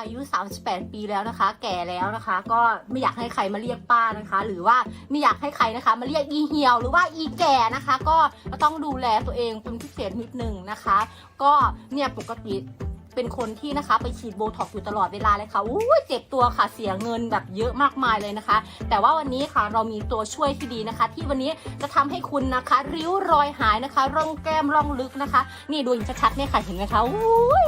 อายุ 38 ปีแล้วนะคะ แก่แล้วนะคะ ก็ไม่อยากให้ใครมาเรียกป้านะคะ หรือว่าไม่อยากให้ใครนะคะ มาเรียกอีเหี่ยว หรือว่าอีแก่นะคะ ก็ต้องดูแลตัวเองเป็นพิเศษนิดนึงนะคะ ก็เนี่ยปกติเป็นคนที่นะคะไปฉีดโบท็อกซ์อยู่ตลอดเวลาเลยค่ะอู้ยเจ็บตัวค่ะ เสียเงินแบบเยอะมากมายเลยนะคะ แต่ว่าวันนี้ค่ะเรามีตัวช่วยที่ดีนะคะ ที่วันนี้จะทำให้คุณนะคะ ริ้วรอยหายนะคะ ร่องแก้มร่องลึกนะคะ นี่ดูอย่างชัดๆเนี่ยค่ะเห็นไหมคะอุ้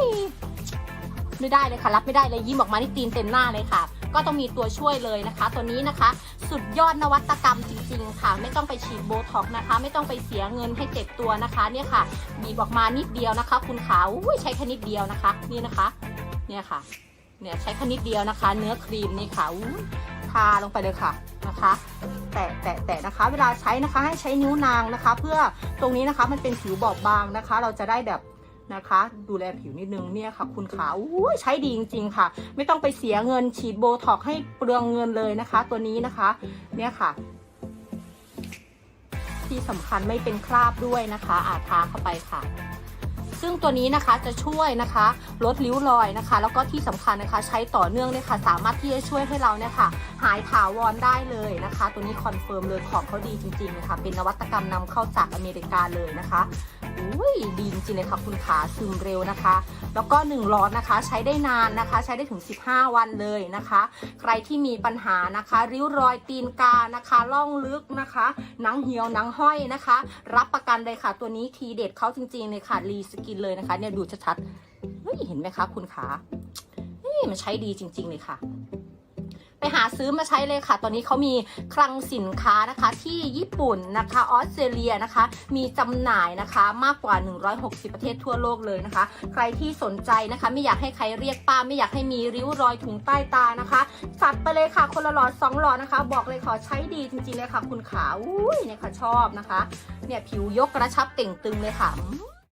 ไม่ได้เลยค่ะ รับไม่ได้เลยยิ้มออกมาที่ตีนเต็มหน้าเลยค่ะ ก็ต้องมีตัวช่วยเลยนะคะ ตัวนี้นะคะ สุดยอดนวัตกรรมจริง ๆ ค่ะ ไม่ต้องไปฉีดโบท็อกนะคะ ไม่ต้องไปเสียเงินให้เจ็บตัวนะคะเนี่ยค่ะบีบออกมานิดเดียวนะคะ คุณขาอุ้ยใช้แค่นิดเดียวนะคะ นี่นะคะ เนี่ยค่ะ เนี่ยใช้แค่นิดเดียวนะคะ เนื้อครีมนี่ค่ะทาลงไปเลยค่ะนะคะ แตะแตะแตะนะคะ เวลาใช้นะคะให้ใช้นิ้วนางนะคะ เพื่อตรงนี้นะคะมันเป็นผิวบอบบางนะคะ เราจะได้แบบ นะคะ ดูแลผิวนิดนึงเนี่ยค่ะ คุณขาอู้ยใช้ดีจริง ๆ ค่ะ ไม่ต้องไปเสียเงินฉีดโบท็อกให้เปลืองเงินเลยนะคะ ตัวนี้นะคะ เนี่ยค่ะ ที่สำคัญไม่เป็นคราบด้วยนะคะอาทาเข้าไปค่ะ ซึ่งตัวนี้นะคะจะช่วยนะคะลดริ้วรอยนะคะ แล้วก็ที่สำคัญนะคะ ใช้ต่อเนื่องเลยค่ะ สามารถที่จะช่วยให้เราเนี่ยค่ะ หายถาวรได้เลยนะคะ ตัวนี้คอนเฟิร์มเลยของเขาดีจริงๆนะคะเป็นนวัตกรรมนำเข้าจากอเมริกาเลยนะคะอุ้ยดีจริงเลยค่ะคุณขาซึมเร็วนะคะ แล้วก็1หลอดนะคะใช้ได้นานนะคะ ใช้ได้ถึง 15 วันเลยนะคะ ใครที่มีปัญหานะคะ ริ้วรอยตีนกานะคะล่องลึกนะคะหนังเหี่ยวหนังห้อยนะคะ รับประกันเลยค่ะ ตัวนี้ทีเด็ดเขาจริงๆเลยค่ะรีสกินเลยนะคะ เนี่ยดูชัดๆเฮ้ยเห็นไหมคะคุณขานี่มันใช้ดีจริง ๆ เลยค่ะ ไปหาซื้อมาใช้เลยค่ะ ตอนนี้เขามีคลังสินค้านะคะ ที่ญี่ปุ่นนะคะออสเตรเลียนะคะ มีจำหน่ายนะคะมากกว่า 160 ประเทศทั่วโลกเลยนะคะ ใครที่สนใจนะคะ ไม่อยากให้ใครเรียกป้า ไม่อยากให้มีริ้วรอยถุงใต้ตานะคะจัดไปเลยค่ะ คนละหลอดสองหลอดนะคะ บอกเลยขอใช้ดีจริงๆเลยค่ะ คุณขาอุ้ยเนี่ยค่ะชอบนะคะ เนี่ยผิวยกกระชับเต่งตึงเลยค่ะ